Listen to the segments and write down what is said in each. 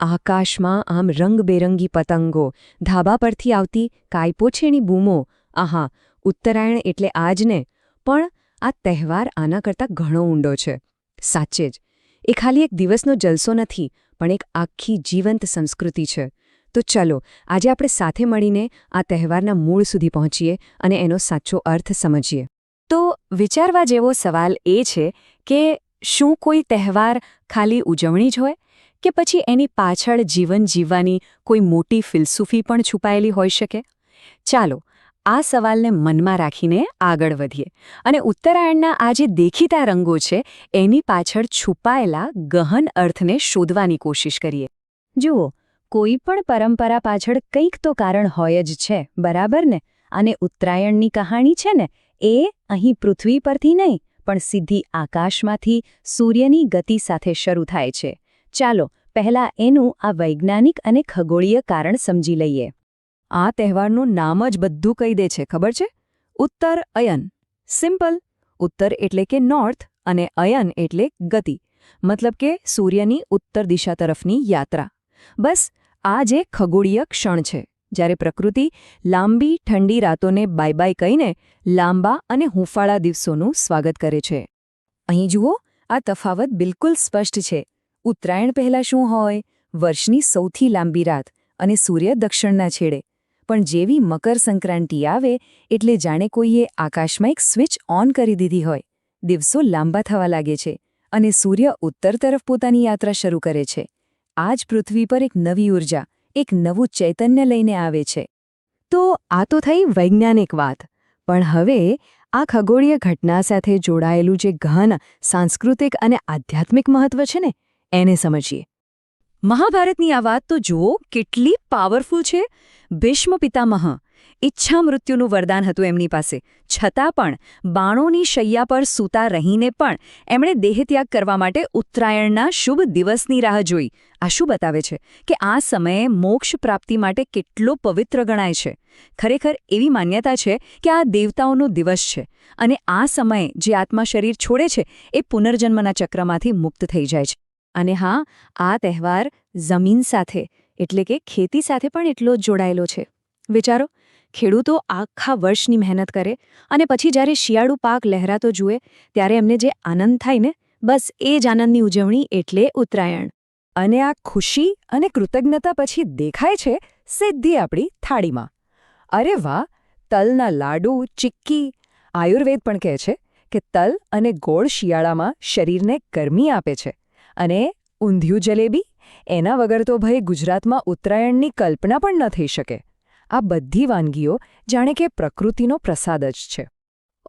આકાશમાં આમ રંગબેરંગી પતંગો ધાબા પરથી આવતી કાયપોછેણી બૂમો. આહા, ઉત્તરાયણ એટલે આજ ને પણ આ તહેવાર આના કરતાં ઘણો ઊંડો છે. સાચે જ. એ ખાલી એક દિવસનો જલસો નથી, પણ એક આખી જીવંત સંસ્કૃતિ છે. તો ચલો, આજે આપણે સાથે મળીને આ તહેવારના મૂળ સુધી પહોંચીએ અને એનો સાચો અર્થ સમજીએ. તો વિચારવા જેવો સવાલ એ છે કે શું કોઈ તહેવાર ખાલી ઉજવણી જ હોય? કે પછી એની પાછળ જીવન જીવવાની કોઈ મોટી ફિલસૂફી પણ છુપાયેલી હોઈ શકે? ચાલો, આ સવાલને મનમાં રાખીને આગળ વધીએ. અને ઉત્તરાયણના આ જે દેખીતા રંગો છે, એની પાછળ છુપાયેલા ગહન અર્થને શોધવાની કોશિશ કરીએ. જુઓ, કોઈ પણ પરંપરા પાછળ કંઈક તો કારણ હોય જ છે, બરાબર ને? અને ઉત્તરાયણની કહાણી છે ને, એ અહીં પૃથ્વી પરથી નહીં, પણ સીધી આકાશમાંથી સૂર્યની ગતિ સાથે શરૂ થાય છે. ચાલો, પહેલા એનું આ વૈજ્ઞાનિક અને ખગોળીય કારણ સમજી લઈએ. આ તહેવારનું નામ જ બધું કહી દે છે, ખબર છે? ઉત્તર અયન. સિમ્પલ. ઉત્તર એટલે કે નોર્થ અને અયન એટલે ગતિ. મતલબ કે સૂર્યની ઉત્તર દિશા તરફની યાત્રા. બસ, આ જે ખગોળીય ક્ષણ છે. જ્યારે પ્રકૃતિ લાંબી, ઠંડી રાતોને બાય બાય કહીને લાંબા અને હૂંફાળા દિવસોનું સ્વાગત કરે છે. અહીં જુઓ, આ તફાવત બિલકુલ સ્પષ્ટ છે. ઉત્તરાયણ પહેલાં શું હોય? વર્ષની સૌથી લાંબી રાત અને સૂર્ય દક્ષિણના છેડે. પણ જેવી મકર સંક્રાંતિ આવે, એટલે જાણે કોઈએ આકાશમાં એક સ્વિચ ઓન કરી દીધી હોય. દિવસો લાંબા થવા લાગે છે અને સૂર્ય ઉત્તર તરફ પોતાની યાત્રા શરૂ કરે છે. આ જ પૃથ્વી પર એક નવી ઊર્જા, એક નવું ચૈતન્ય લઈને આવે છે. તો આ તો થઈ વૈજ્ઞાનિક વાત. પણ હવે આ ખગોળીય ઘટના સાથે જોડાયેલું જે ગહન સાંસ્કૃતિક અને આધ્યાત્મિક મહત્વ છે ને એને સમજીએ. મહાભારતની આ વાત તો જુઓ, કેટલી પાવરફુલ છે. ભીષ્મ પિતામહ, ઈચ્છા મૃત્યુનું વરદાન હતું એમની પાસે. છતાં પણ, બાણોની શૈયા પર સૂતા રહીને પણ એમણે દેહત્યાગ કરવા માટે ઉત્તરાયણના શુભ દિવસની રાહ જોઈ. આ શું બતાવે છે? કે આ સમયે મોક્ષ પ્રાપ્તિ માટે કેટલો પવિત્ર ગણાય છે. ખરેખર એવી માન્યતા છે કે આ દેવતાઓનો દિવસ છે અને આ સમયે જે આત્મા શરીર છોડે છે, એ પુનર્જન્મના ચક્રમાંથી મુક્ત થઈ જાય છે. અને હા, આ તહેવાર જમીન સાથે, એટલે કે ખેતી સાથે પણ એટલો જ જોડાયેલો છે. વિચારો, ખેડૂતો આખા વર્ષની મહેનત કરે અને પછી જ્યારે શિયાળુ પાક લહેરાતો જુએ, ત્યારે એમને જે આનંદ થાય ને, બસ એ જ આનંદની ઉજવણી એટલે ઉત્તરાયણ. અને આ ખુશી અને કૃતજ્ઞતા પછી દેખાય છે સિદ્ધિ આપણી થાળીમાં. અરે વાહ, તલના લાડુ, ચિક્કી. આયુર્વેદ પણ કહે છે કે તલ અને ગોળ શિયાળામાં શરીરને ગરમી આપે છે. અને ઊંધિયું જલેબી? એના વગર તો ભાઈ ગુજરાતમાં ઉત્તરાયણની કલ્પના પણ ન થઈ શકે. આ બધી વાનગીઓ જાણે કે પ્રકૃતિનો પ્રસાદ જ છે.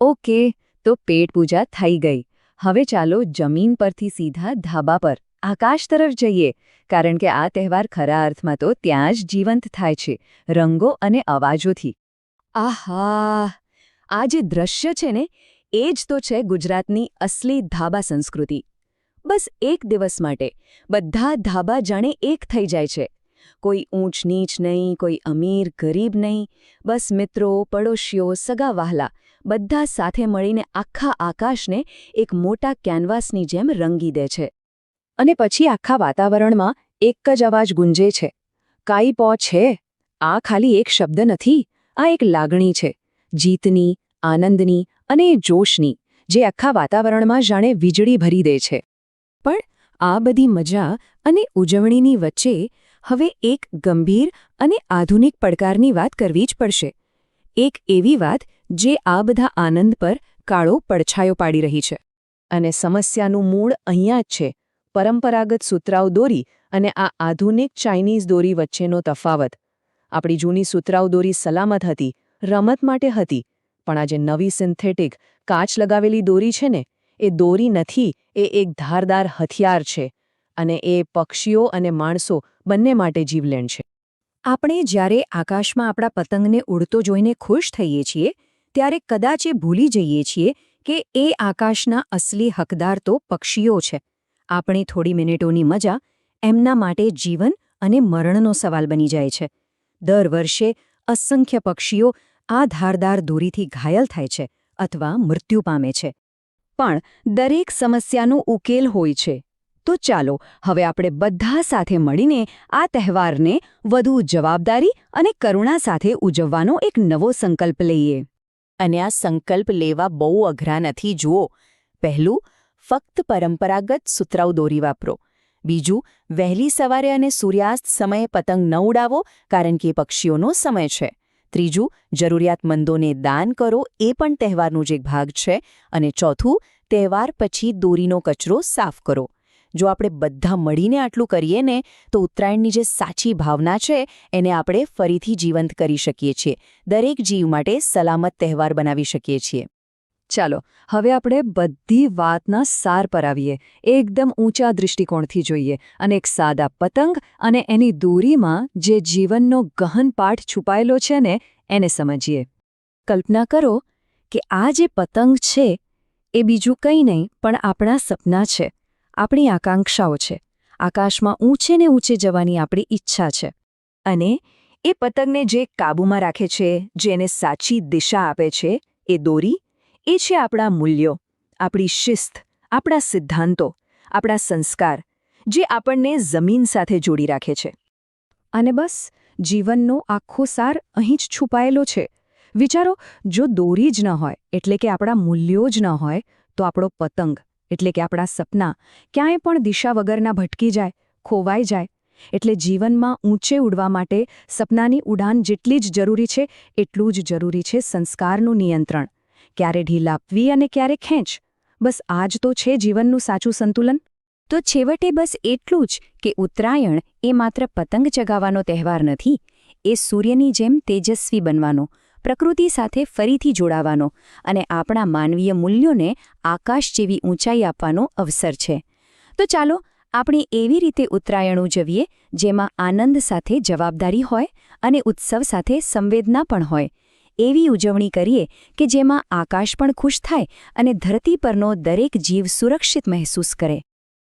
ઓકે, તો પેટ પૂજા થઈ ગઈ. હવે ચાલો જમીન પરથી સીધા ધાબા પર, આકાશ તરફ જઈએ, કારણ કે આ તહેવાર ખરા અર્થમાં તો ત્યાં જ જીવંત થાય છે, રંગો અને અવાજોથી. આહા! આ જે દ્રશ્ય છે ને, એ જ તો છે ગુજરાતની અસલી ધાબા સંસ્કૃતિ. બસ એક દિવસ માટે. બધા ધાબા જાણે એક થઈ જાય છે. કોઈ ઊંચ નીચ નહીં, કોઈ અમીર, ગરીબ નહીં. બસ મિત્રો, પડોશીઓ, સગા વહાલા, બધા સાથે મળીને આખા આકાશને એક મોટા કેનવાસની જેમ રંગી દે છે. અને પછી આખા વાતાવરણમાં એક જ અવાજ ગુંજે છે. કાઈ પો છે? આ ખાલી એક શબ્દ નથી. આ એક લાગણી છે. જીતની, આનંદની અને જોશની, જે આખા વાતાવરણમાં જાણે વીજળી ભરી દે છે. પણ આ બધી મજા અને ઉજવણીની વચ્ચે હવે એક ગંભીર અને આધુનિક પડકારની વાત કરવી જ પડશે. એક એવી વાત જે આ બધા આનંદ પર કાળો પડછાયો પાડી રહી છે. અને સમસ્યાનું મૂળ અહીંયા જ છે. પરંપરાગત સૂત્રાવ દોરી અને આ આધુનિક ચાઇનીઝ દોરી વચ્ચેનો તફાવત. આપણી જૂની સૂત્રાવ દોરી સલામત હતી, રમત માટે હતી, પણ આજે નવી સિન્થેટિક, કાચ લગાવેલી દોરી છે ને એ દોરી નથી, એ એક ધારદાર હથિયાર છે અને એ પક્ષીઓ અને માણસો બંને માટે જીવલેણ છે. આપણે જ્યારે આકાશમાં આપણા પતંગને ઉડતો જોઈને ખુશ થઈએ છીએ, ત્યારે કદાચ એ ભૂલી જઈએ છીએ કે એ આકાશના અસલી હકદાર તો પક્ષીઓ છે. આપણી થોડી મિનિટોની મજા એમના માટે જીવન અને મરણનો સવાલ બની જાય છે. દર વર્ષે અસંખ્ય પક્ષીઓ આ ધારદાર દોરીથી ઘાયલ થાય છે અથવા મૃત્યુ પામે છે. પણ દરેક સમસ્યાનો ઉકેલ હોય છે. તો ચાલો, હવે આપણે બધા સાથે મળીને આ તહેવારને વધુ જવાબદારી અને કરુણા સાથે ઉજવવાનો એક નવો સંકલ્પ લઈએ. અને આ સંકલ્પ લેવા બહુ અઘરા નથી, જુઓ. પહેલું, ફક્ત પરંપરાગત સુતરાઉ દોરી વાપરો. બીજું, વહેલી સવારે અને સૂર્યાસ્ત સમયે પતંગ ન ઉડાવો, કારણ કે પક્ષીઓનો સમય છે. ત્રીજું, જરૂરિયાતમંદોને દાન કરો, એ પણ તહેવારનું જ એક ભાગ છે. અને ચોથું, તહેવાર પછી દોરીનો કચરો સાફ કરો. જો આપણે બધા મળીને આટલું કરીએ ને, તો ઉત્તરાયણની જે સાચી ભાવના છે, એને આપણે ફરીથી જીવંત કરી શકીએ છીએ. દરેક જીવ માટે સલામત તહેવાર બનાવી શકીએ છીએ. ચાલો, હવે આપણે બધી વાતના સાર પર આવીએ. એકદમ ઊંચા દૃષ્ટિકોણથી જોઈએ અને એક સાદા પતંગ અને એની દૂરીમાં જે જીવનનો ગહન પાઠ છુપાયેલો છે ને, એને સમજીએ. કલ્પના કરો કે આ જે પતંગ છે, એ બીજું કંઈ નહીં, પણ આપણા સપના છે, આપણી આકાંક્ષાઓ છે. આકાશમાં ઊંચે ને ઊંચે જવાની આપણી ઈચ્છા છે. અને એ પતંગને જે કાબૂમાં રાખે છે, જેને સાચી દિશા આપે છે, એ દોરી એ છે આપણા મૂલ્યો, આપણી શિસ્ત, આપણા સિદ્ધાંતો, આપણા સંસ્કાર, જે આપણને જમીન સાથે જોડી રાખે છે. અને બસ, જીવનનો આખો સાર અહીં જ છુપાયેલો છે. વિચારો, જો દોરી જ ન હોય, એટલે કે આપણા મૂલ્યો જ ન હોય, તો આપણો પતંગ, એટલે કે આપણા સપના, ક્યાંય પણ દિશા વગરના ભટકી જાય, ખોવાઈ જાય. એટલે જીવનમાં ઊંચે ઉડવા માટે સપનાની ઉડાન જેટલી જ જરૂરી છે, એટલું જ જરૂરી છે સંસ્કારનું નિયંત્રણ. ક્યારે ઢીલ આપવી અને ક્યારે ખેંચ? બસ આ જ તો છે જીવનનું સાચું સંતુલન. તો છેવટે બસ એટલું જ કે ઉત્તરાયણ એ માત્ર પતંગ ચગાવવાનો તહેવાર નથી, એ સૂર્યની જેમ તેજસ્વી બનવાનો, પ્રકૃતિ સાથે ફરીથી જોડાવાનો અને આપણા માનવીય મૂલ્યોને આકાશ જેવી ઊંચાઈ આપવાનો અવસર છે. તો ચાલો આપણે એવી રીતે ઉત્તરાયણ ઉજવીએ જેમાં આનંદ સાથે જવાબદારી હોય અને ઉત્સવ સાથે સંવેદના પણ હોય. એવી ઉજવણી કરીએ કે જેમાં આકાશ પણ ખુશ થાય અને ધરતી પરનો દરેક જીવ સુરક્ષિત મહેસૂસ કરે.